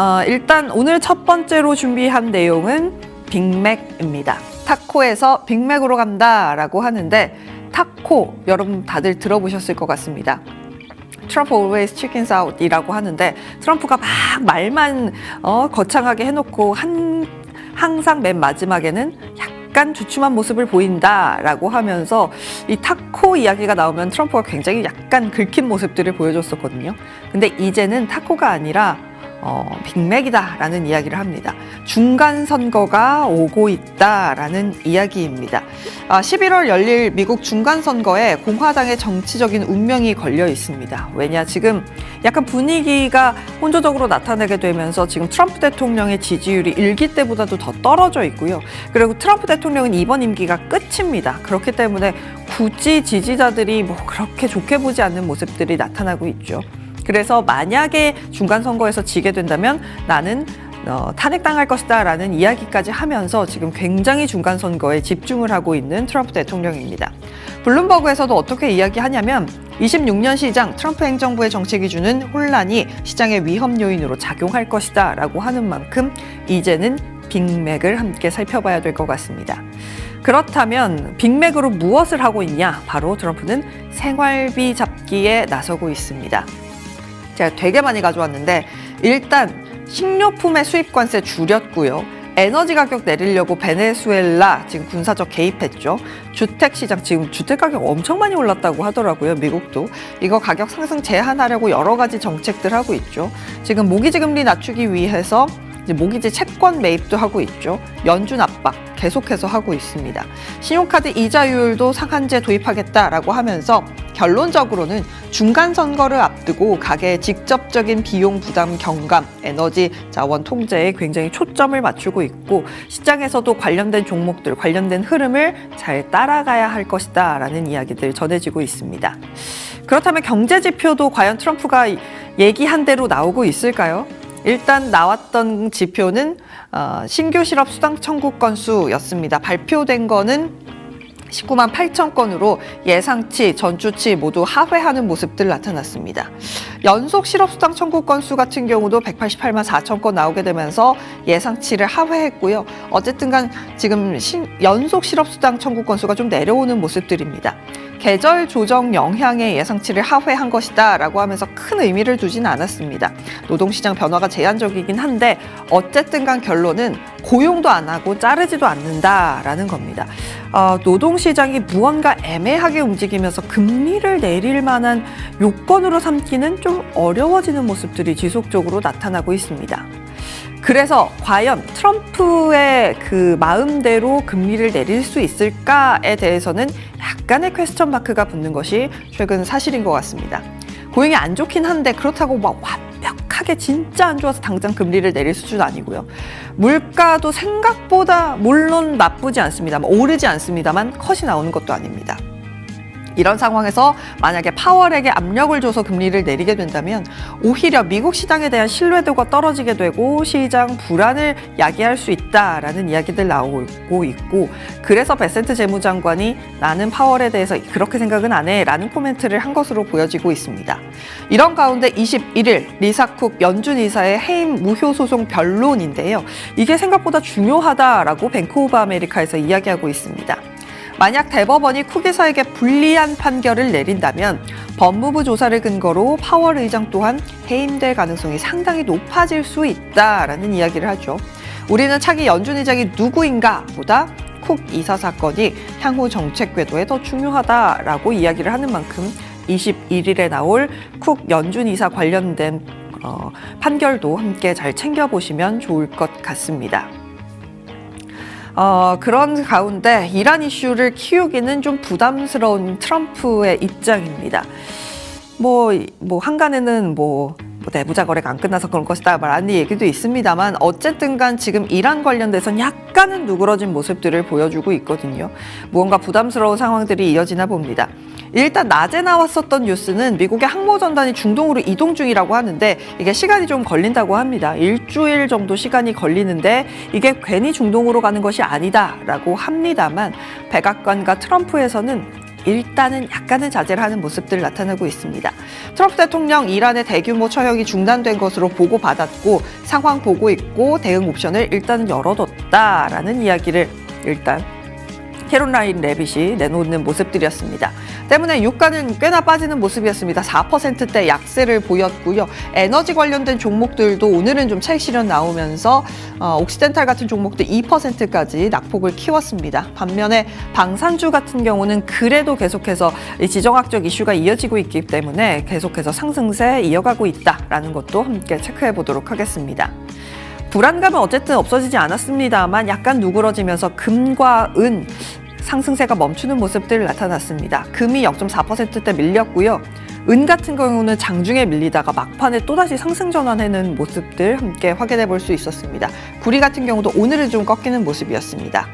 어, 일단 오늘 첫 번째로 준비한 내용은 빅맥입니다. 타코에서 빅맥으로 간다 라고 하는데 타코 여러분 다들 들어보셨을 것 같습니다. 트럼프 always chickens out이라고 하는데 트럼프가 막 말만 어, 거창하게 해놓고 한 항상 맨 마지막에는 약간 주춤한 모습을 보인다라고 하면서 이 타코 이야기가 나오면 트럼프가 굉장히 약간 긁힌 모습들을 보여줬었거든요. 근데 이제는 타코가 아니라 어, 빅맥이다라는 이야기를 합니다. 중간 선거가 오고 있다라는 이야기입니다. 아, 11월 열릴 미국 중간 선거에 공화당의 정치적인 운명이 걸려 있습니다. 왜냐 지금 약간 분위기가 혼조적으로 나타나게 되면서 지금 트럼프 대통령의 지지율이 일기 때보다도 더 떨어져 있고요. 그리고 트럼프 대통령은 이번 임기가 끝입니다. 그렇기 때문에 굳이 지지자들이 뭐 그렇게 좋게 보지 않는 모습들이 나타나고 있죠. 그래서 만약에 중간 선거에서 지게 된다면 나는 어, 탄핵당할 것이다 라는 이야기까지 하면서 지금 굉장히 중간 선거에 집중을 하고 있는 트럼프 대통령입니다. 블룸버그에서도 어떻게 이야기하냐면 26년 시장 트럼프 행정부의 정책이 주는 혼란이 시장의 위험 요인으로 작용할 것이다 라고 하는 만큼 이제는 빅맥을 함께 살펴봐야 될 것 같습니다. 그렇다면 빅맥으로 무엇을 하고 있냐? 바로 트럼프는 생활비 잡기에 나서고 있습니다. 제가 되게 많이 가져왔는데 일단 식료품의 수입 관세 줄였고요. 에너지 가격 내리려고 베네수엘라 지금 군사적 개입했죠. 주택 시장 지금 주택 가격 엄청 많이 올랐다고 하더라고요. 미국도 이거 가격 상승 제한하려고 여러 가지 정책들 하고 있죠. 지금 모기지 금리 낮추기 위해서 모기지 채권 매입도 하고 있죠. 연준 압박 계속해서 하고 있습니다. 신용카드 이자율도 상한제 도입하겠다라고 하면서 결론적으로는 중간 선거를 앞두고 가계의 직접적인 비용 부담 경감, 에너지 자원 통제에 굉장히 초점을 맞추고 있고 시장에서도 관련된 종목들, 관련된 흐름을 잘 따라가야 할 것이다라는 이야기들 전해지고 있습니다. 그렇다면 경제 지표도 과연 트럼프가 얘기한 대로 나오고 있을까요? 일단 나왔던 지표는 어, 신규 실업 수당 청구 건수였습니다. 발표된 거는 19만 8천 건으로 예상치, 전주치 모두 하회하는 모습들 나타났습니다. 연속 실업수당 청구 건수 같은 경우도 188만 4천 건 나오게 되면서 예상치를 하회했고요. 어쨌든 간 지금 신- 연속 실업수당 청구 건수가 좀 내려오는 모습들입니다. 계절 조정 영향의 예상치를 하회한 것이다 라고 하면서 큰 의미를 두진 않았습니다. 노동시장 변화가 제한적이긴 한데 어쨌든 간 결론은 고용도 안 하고 자르지도 않는다라는 겁니다. 어, 노동시장이 무언가 애매하게 움직이면서 금리를 내릴 만한 요건으로 삼기는 좀 어려워지는 모습들이 지속적으로 나타나고 있습니다. 그래서 과연 트럼프의 그 마음대로 금리를 내릴 수 있을까에 대해서는 약간의 퀘스천 마크가 붙는 것이 최근 사실인 것 같습니다. 고용이 안 좋긴 한데 그렇다고 막 완벽하게 진짜 안 좋아서 당장 금리를 내릴 수준 아니고요. 물가도 생각보다 물론 나쁘지 않습니다. 오르지 않습니다만 컷이 나오는 것도 아닙니다. 이런 상황에서 만약에 파월에게 압력을 줘서 금리를 내리게 된다면 오히려 미국 시장에 대한 신뢰도가 떨어지게 되고 시장 불안을 야기할 수 있다라는 이야기들 나오고 있고 그래서 베센트 재무장관이 나는 파월에 대해서 그렇게 생각은 안 해라는 코멘트를 한 것으로 보여지고 있습니다. 이런 가운데 21일 리사쿡 연준 이사의 해임 무효 소송 변론인데요. 이게 생각보다 중요하다라고 뱅크 오브 아메리카에서 이야기하고 있습니다. 만약 대법원이 쿡 이사에게 불리한 판결을 내린다면 법무부 조사를 근거로 파월 의장 또한 해임될 가능성이 상당히 높아질 수 있다라는 이야기를 하죠. 우리는 차기 연준 의장이 누구인가 보다 쿡 이사 사건이 향후 정책 궤도에 더 중요하다라고 이야기를 하는 만큼 21일에 나올 쿡 연준 이사 관련된 어, 판결도 함께 잘 챙겨보시면 좋을 것 같습니다. 어, 그런 가운데 이란 이슈를 키우기는 좀 부담스러운 트럼프의 입장입니다. 뭐, 뭐, 한간에는 뭐, 뭐 내부자 거래가 안 끝나서 그런 것이다 말하는 얘기도 있습니다만 어쨌든 간 지금 이란 관련돼선 약간은 누그러진 모습들을 보여주고 있거든요. 무언가 부담스러운 상황들이 이어지나 봅니다. 일단 낮에 나왔었던 뉴스는 미국의 항모전단이 중동으로 이동 중이라고 하는데 이게 시간이 좀 걸린다고 합니다. 일주일 정도 시간이 걸리는데 이게 괜히 중동으로 가는 것이 아니다라고 합니다만 백악관과 트럼프에서는 일단은 약간은 자제를 하는 모습들 나타나고 있습니다. 트럼프 대통령 이란의 대규모 처형이 중단된 것으로 보고받았고 상황 보고 있고 대응 옵션을 일단은 열어뒀다라는 이야기를 일단 캐롤라인 레빗이 내놓는 모습들이었습니다. 때문에 유가는 꽤나 빠지는 모습이었습니다. 4%대 약세를 보였고요. 에너지 관련된 종목들도 오늘은 좀 차익 실현 나오면서 어, 옥시덴탈 같은 종목도 2%까지 낙폭을 키웠습니다. 반면에 방산주 같은 경우는 그래도 계속해서 이 지정학적 이슈가 이어지고 있기 때문에 계속해서 상승세 이어가고 있다라는 것도 함께 체크해 보도록 하겠습니다. 불안감은 어쨌든 없어지지 않았습니다만 약간 누그러지면서 금과 은 상승세가 멈추는 모습들 나타났습니다. 금이 0.4%대 밀렸고요. 은 같은 경우는 장중에 밀리다가 막판에 또다시 상승 전환하는 모습들 함께 확인해 볼 수 있었습니다. 구리 같은 경우도 오늘은 좀 꺾이는 모습이었습니다.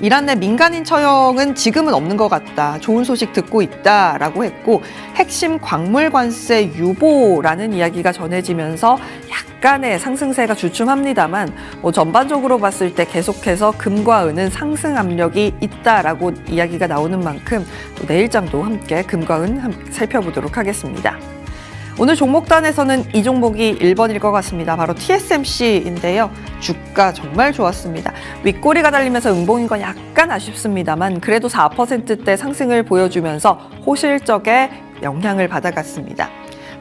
이란 내 민간인 처형은 지금은 없는 것 같다. 좋은 소식 듣고 있다라고 했고 핵심 광물 관세 유보라는 이야기가 전해지면서 약 간의 상승세가 주춤합니다만 뭐 전반적으로 봤을 때 계속해서 금과 은은 상승 압력이 있다라고 이야기가 나오는 만큼 또 내일장도 함께 금과 은 살펴보도록 하겠습니다. 오늘 종목단에서는 이 종목이 1번일 것 같습니다. 바로 TSMC인데요. 주가 정말 좋았습니다. 윗꼬리가 달리면서 응봉인 건 약간 아쉽습니다만 그래도 4%대 상승을 보여주면서 호실적에 영향을 받아갔습니다.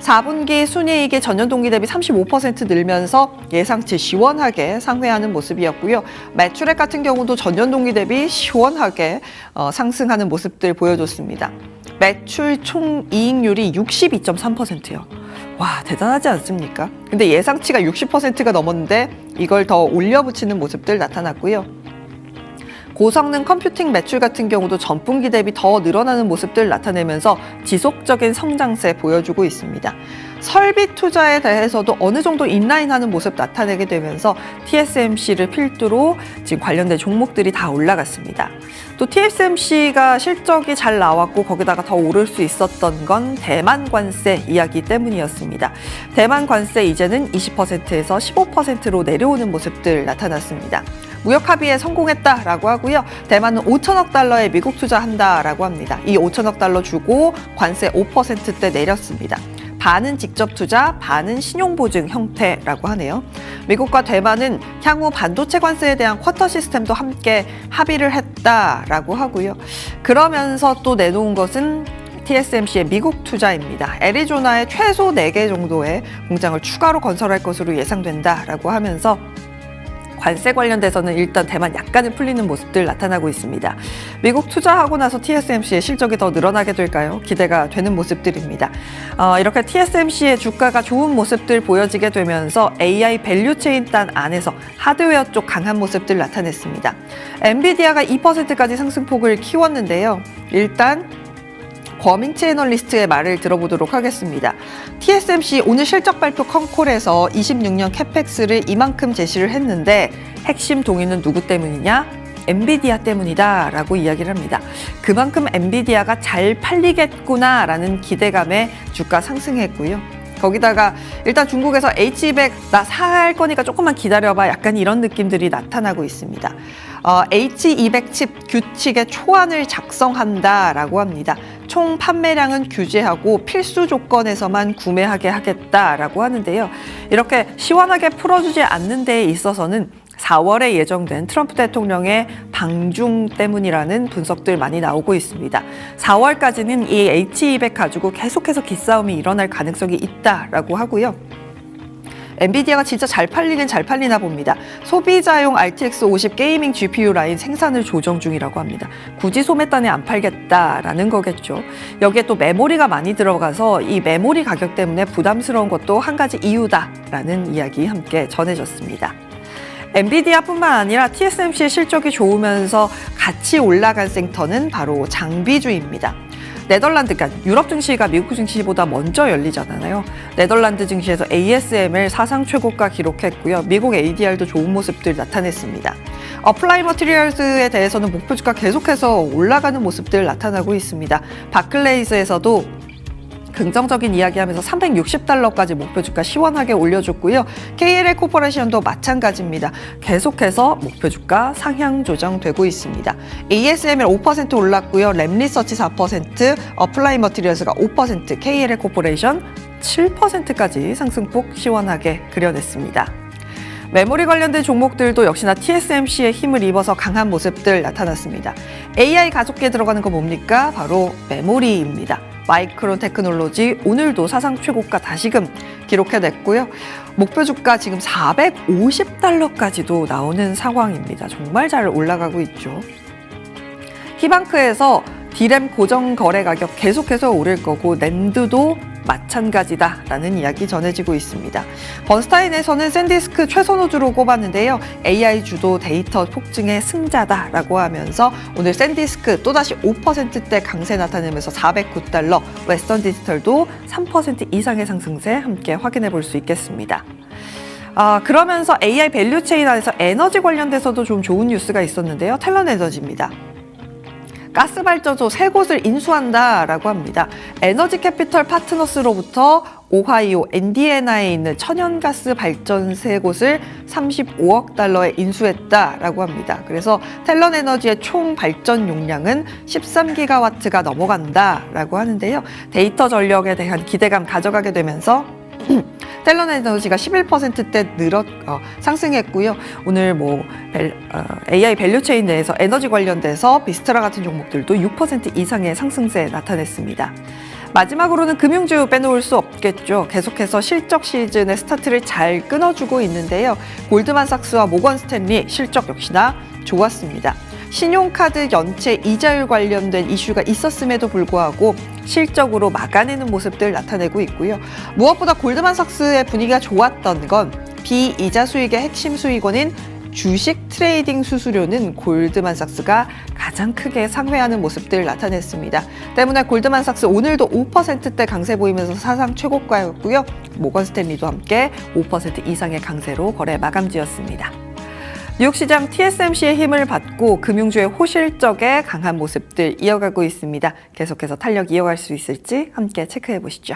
4분기 순이익이 전년 동기 대비 35% 늘면서 예상치 시원하게 상회하는 모습이었고요. 매출액 같은 경우도 전년 동기 대비 시원하게 어, 상승하는 모습들 보여줬습니다. 매출 총 이익률이 62.3%요. 와, 대단하지 않습니까? 근데 예상치가 60%가 넘었는데 이걸 더 올려붙이는 모습들 나타났고요. 고성능 컴퓨팅 매출 같은 경우도 전분기 대비 더 늘어나는 모습들 나타내면서 지속적인 성장세 보여주고 있습니다. 설비 투자에 대해서도 어느 정도 인라인하는 모습 나타내게 되면서 TSMC를 필두로 지금 관련된 종목들이 다 올라갔습니다. 또 TSMC가 실적이 잘 나왔고 거기다가 더 오를 수 있었던 건 대만 관세 이야기 때문이었습니다. 대만 관세 이제는 20%에서 15%로 내려오는 모습들 나타났습니다. 무역 합의에 성공했다라고 하고요. 대만은 5천억 달러의 미국 투자한다라고 합니다. 이 5천억 달러 주고 관세 5%대 내렸습니다. 반은 직접 투자, 반은 신용 보증 형태라고 하네요. 미국과 대만은 향후 반도체 관세에 대한 쿼터 시스템도 함께 합의를 했다라고 하고요. 그러면서 또 내놓은 것은 TSMC의 미국 투자입니다. 애리조나에 최소 4개 정도의 공장을 추가로 건설할 것으로 예상된다라고 하면서 관세 관련돼서는 일단 대만 약간은 풀리는 모습들 나타나고 있습니다. 미국 투자하고 나서 TSMC의 실적이 더 늘어나게 될까요? 기대가 되는 모습들입니다. 어, 이렇게 TSMC의 주가가 좋은 모습들 보여지게 되면서 AI 밸류체인 단 안에서 하드웨어 쪽 강한 모습들 나타냈습니다. 엔비디아가 2%까지 상승폭을 키웠는데요. 일단 거밍치 애널리스트의 말을 들어보도록 하겠습니다. TSMC 오늘 실적 발표 컨콜에서 26년 캐펙스를 이만큼 제시를 했는데 핵심 동의는 누구 때문이냐? 엔비디아 때문이다 라고 이야기를 합니다. 그만큼 엔비디아가 잘 팔리겠구나 라는 기대감에 주가 상승했고요. 거기다가 일단 중국에서 H200 나 살 거니까 조금만 기다려봐 약간 이런 느낌들이 나타나고 있습니다. 어, H200 칩 규칙의 초안을 작성한다라고 합니다. 총 판매량은 규제하고 필수 조건에서만 구매하게 하겠다라고 하는데요. 이렇게 시원하게 풀어주지 않는 데에 있어서는 4월에 예정된 트럼프 대통령의 방중 때문이라는 분석들 많이 나오고 있습니다. 4월까지는 이 H200 가지고 계속해서 기싸움이 일어날 가능성이 있다라고 하고요. 엔비디아가 진짜 잘 팔리긴 잘 팔리나 봅니다. 소비자용 RTX 50 게이밍 GPU 라인 생산을 조정 중이라고 합니다. 굳이 소매단에 안 팔겠다라는 거겠죠. 여기에 또 메모리가 많이 들어가서 이 메모리 가격 때문에 부담스러운 것도 한 가지 이유다라는 이야기 함께 전해졌습니다. 엔비디아뿐만 아니라 TSMC의 실적이 좋으면서 같이 올라간 섹터는 바로 장비주입니다. 네덜란드, 그러니까 유럽 증시가 미국 증시보다 먼저 열리잖아요. 네덜란드 증시에서 ASML 사상 최고가 기록했고요. 미국 ADR도 좋은 모습들 나타냈습니다. 어플라이 머티리얼즈에 대해서는 목표 주가 계속해서 올라가는 모습들 나타나고 있습니다. 바클레이즈에서도 긍정적인 이야기하면서 360달러까지 목표 주가 시원하게 올려줬고요. KLA 코퍼레이션도 마찬가지입니다. 계속해서 목표 주가 상향 조정되고 있습니다. ASML 5% 올랐고요. 램리서치 4%, 어플라이 머티리얼스가 5%, KLA 코퍼레이션 7%까지 상승폭 시원하게 그려냈습니다. 메모리 관련된 종목들도 역시나 TSMC의 힘을 입어서 강한 모습들 나타났습니다. AI 가속기에 들어가는 거 뭡니까? 바로 메모리입니다. 마이크론 테크놀로지 오늘도 사상 최고가 다시금 기록해냈고요. 목표 주가 지금 450달러까지도 나오는 상황입니다. 정말 잘 올라가고 있죠. 히방크에서 디램 고정 거래 가격 계속해서 오를 거고 낸드도 마찬가지다라는 이야기 전해지고 있습니다. 번스타인에서는 샌디스크 최선호주로 꼽았는데요. AI 주도 데이터 폭증의 승자다라고 하면서 오늘 샌디스크 또다시 5%대 강세 나타내면서 409달러, 웨스턴 디지털도 3% 이상의 상승세 함께 확인해 볼 수 있겠습니다. 아, 그러면서 AI 밸류 체인 안에서 에너지 관련돼서도 좀 좋은 뉴스가 있었는데요. 텔런 에너지입니다. 가스 발전소 세 곳을 인수한다라고 합니다. 에너지 캐피털 파트너스로부터 오하이오 엔디애나에 있는 천연가스 발전 세 곳을 35억 달러에 인수했다라고 합니다. 그래서 텔런 에너지의 총 발전 용량은 13기가와트가 넘어간다라고 하는데요. 데이터 전력에 대한 기대감 가져가게 되면서 텔런 에너지가 11%대 늘었 어, 상승했고요. 오늘 뭐 벨, 어, AI 밸류 체인 내에서 에너지 관련돼서 비스트라 같은 종목들도 6% 이상의 상승세 나타냈습니다. 마지막으로는 금융주 빼놓을 수 없겠죠. 계속해서 실적 시즌의 스타트를 잘 끊어주고 있는데요. 골드만삭스와 모건 스탠리 실적 역시나 좋았습니다. 신용카드 연체 이자율 관련된 이슈가 있었음에도 불구하고 실적으로 막아내는 모습들 나타내고 있고요. 무엇보다 골드만삭스의 분위기가 좋았던 건 비이자 수익의 핵심 수익원인 주식 트레이딩 수수료는 골드만삭스가 가장 크게 상회하는 모습들 나타냈습니다. 때문에 골드만삭스 오늘도 5%대 강세 보이면서 사상 최고가였고요. 모건 스탠리도 함께 5% 이상의 강세로 거래 마감지었습니다. 뉴욕시장 TSMC의 힘을 받고 금융주의 호실적에 강한 모습들 이어가고 있습니다. 계속해서 탄력 이어갈 수 있을지 함께 체크해 보시죠.